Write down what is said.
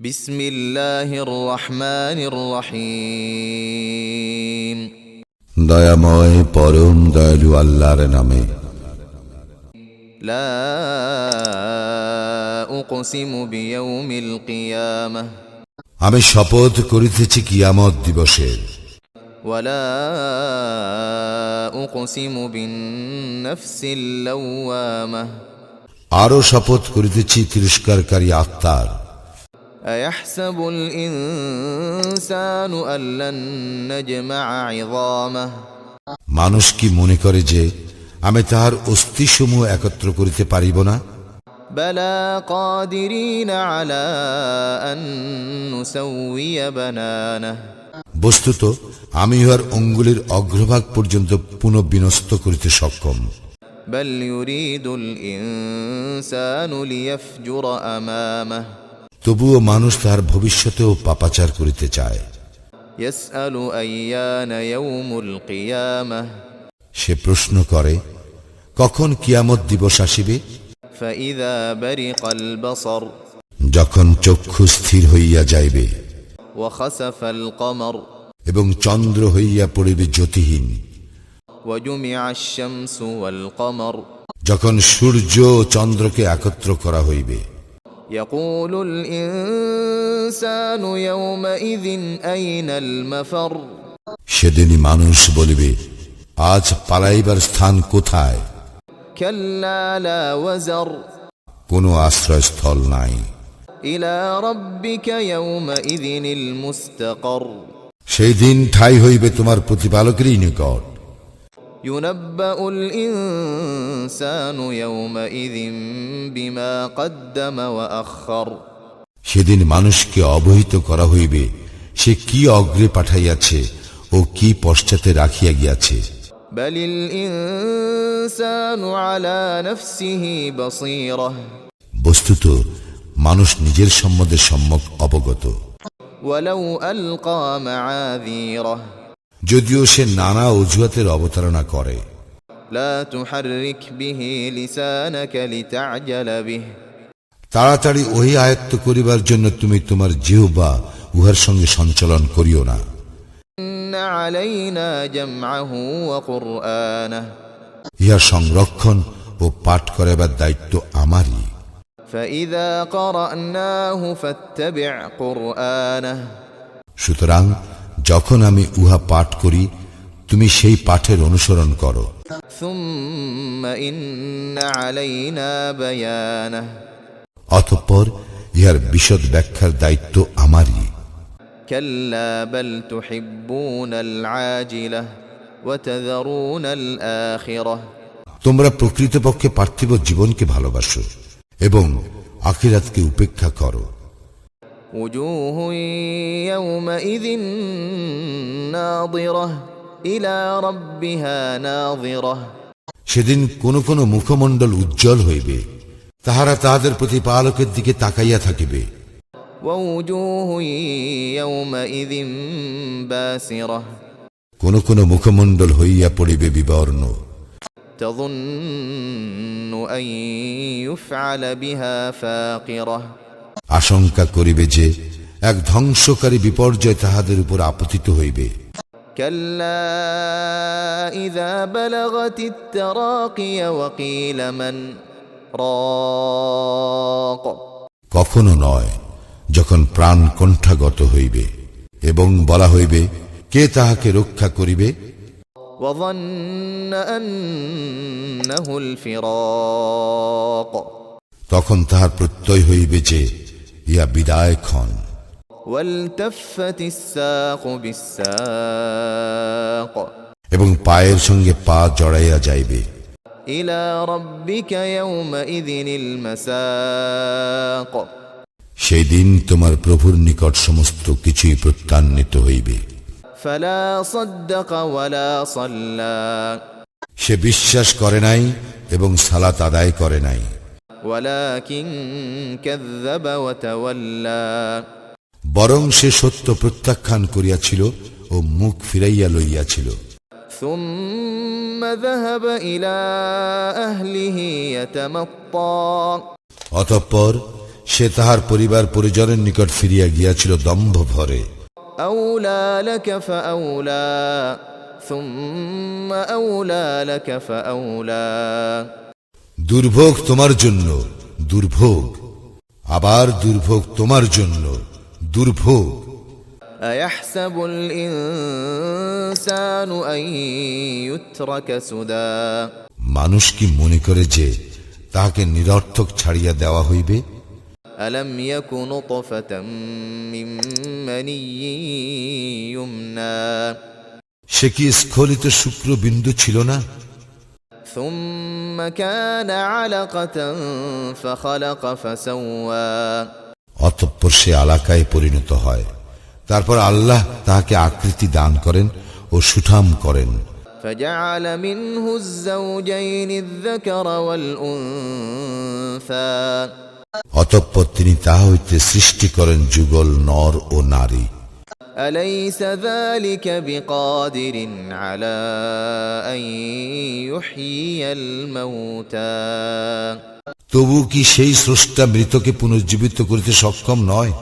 بسم الله الرحمن الرحيم দয়াময় পরম দয়ালু আল্লাহর নামে لا أقسم بيوم القيامة আমি শপথ করিতেছি কিয়ামত দিবসের ولا أقسم بالنفس اللوامة আরো শপথ করিতেছি তিরস্কারকারী আত্মার أيحسب الإنسان أن لن نجمع عظامه মানুষ কি মনে করে যে আমি তাহার অস্থিসমূহ একত্র করিতে পারিব না بلى قادرين على أن نسوي بنانه বস্তুত আমি ইহার অঙ্গুলির অগ্রভাগ পর্যন্ত পুনঃবিনস্ত করিতে সক্ষম بل يريد الإنسان ليفجر أمامه তবুও মানুষ তার ভবিষ্যতেও পাপাচার করিতে চায়। সে প্রশ্ন করে কখন কিয়ামত দিবস আসিবে? যখন চক্ষু স্থির হইয়া যাইবে এবং চন্দ্র হইয়া পড়িবে জ্যোতিহীন। যখন সূর্য চন্দ্রকে একত্র করা হইবে। يقول الإنسان يومئذ أين المفر সেদিনই মানুষ বলিবে আজ পালাইবার স্থান কোথায় كلا لا وزر কোনো আশ্রয়স্থল নাই إلى ربك يومئذ المستقر সেই দিন ঠাই হইবে তোমার প্রতিপালকেরই নিকট ينبأ الإنسان يومئذ بما قدم وأخر সেদিন মানুষকে অবহিত করা হইবে সে কি অগ্রে পাঠাইয়াছে ও কি পশ্চাতে রাখিয়া গিয়াছে بل الإنسان على نفسه بصيرة বস্তুত মানুষ নিজের সম্বন্ধে সম্যক অবগত ولو ألقى معاذيره যদিও সে নানা অজুহাতের অবতারণা করে। তাড়াতাড়ি ওই আয়ত্ত করিবার জন্য তুমি তোমার জিহ বা উহার সঙ্গে সঞ্চালন করিও না। ইহা সংরক্ষণ ও পাঠ করাবার দায়িত্ব আমারই। সুতরাং যখন আমি উহা পাঠ করি তুমি সেই পাঠের অনুসরণ করো। অতঃপর ইহার বিশদ ব্যাখ্যার দায়িত্ব আমারই। তোমরা প্রকৃতপক্ষে পার্থিব জীবনকে ভালোবাসো এবং আখিরাতকে উপেক্ষা করো। وجوه يومئذ ناظرة إلى ربها ناظرة সেদিন কোন কোন মুখমণ্ডল উজ্জ্বল হইবে তাহারা তাহাদের প্রতিপালকের দিকে তাকাইয়া থাকিবে ووجوه يومئذ باسرة কোন কোন মুখমণ্ডল হইয়া পড়িবে বিবর্ণ تظن أن يفعل بها فاقرة আশঙ্কা করিবে যে এক ধ্বংসকারী বিপর্যয় তাহাদের উপর আপতিত হইবে كلا إذا بلغت التراقي وقيل من راق কখনো নয় যখন প্রাণ কণ্ঠাগত হইবে এবং বলা হইবে কে তাহাকে রক্ষা করিবে وظن أنه الفراق তখন তাহার প্রত্যয় হইবে যে ইয়া বিদায় ক্ষণ। এবং পায়ের সঙ্গে পা জড়াইয়া যাইবে। সেই দিন তোমার প্রভুর নিকট সমস্ত কিছুই প্রত্যান্বিত হইবে। সে বিশ্বাস করে নাই এবং সালাত আদায় করে নাই। ولكن كذب وتولى বরং সে সত্য প্রত্যাখ্যান করিয়াছিল ও মুখ ফিরাইয়া লইয়াছিল ثم ذهب إلى أهله يتمطى অতঃপর সে তাহার পরিবার পরিজনের নিকট ফিরিয়া গিয়াছিল দম্ভ ভরে أولى لك فأولى ثم أولى لك فأولى দুর্ভোগ তোমার জন্য দুর্ভোগ আবার দুর্ভোগ তোমার জন্য দুর্ভোগ أيحسب الإنسان أن يترك سدى মানুষ কি মনে করে যে তাহাকে নিরর্থক ছাড়িয়া দেওয়া হইবে ألم يك نطفة من مني يمنى সে কি স্খলিত শুক্রবিন্দু ছিল না ثم كان علقة فخلق فسوى অতঃপর সে আলাকায় পরিণত হয় তারপর আল্লাহ তাহাকে আকৃতি দান করেন ও সুঠাম করেন فجعل منه الزوجين الذكر والأنثى অতঃপর তিনি তাহা হইতে সৃষ্টি করেন যুগল নর ও নারী أليس ذلك بقادر على أن يحيي الموتى তবু কি সেই স্রষ্টা মৃতকে পুনর্জীবিত করিতে সক্ষম নয়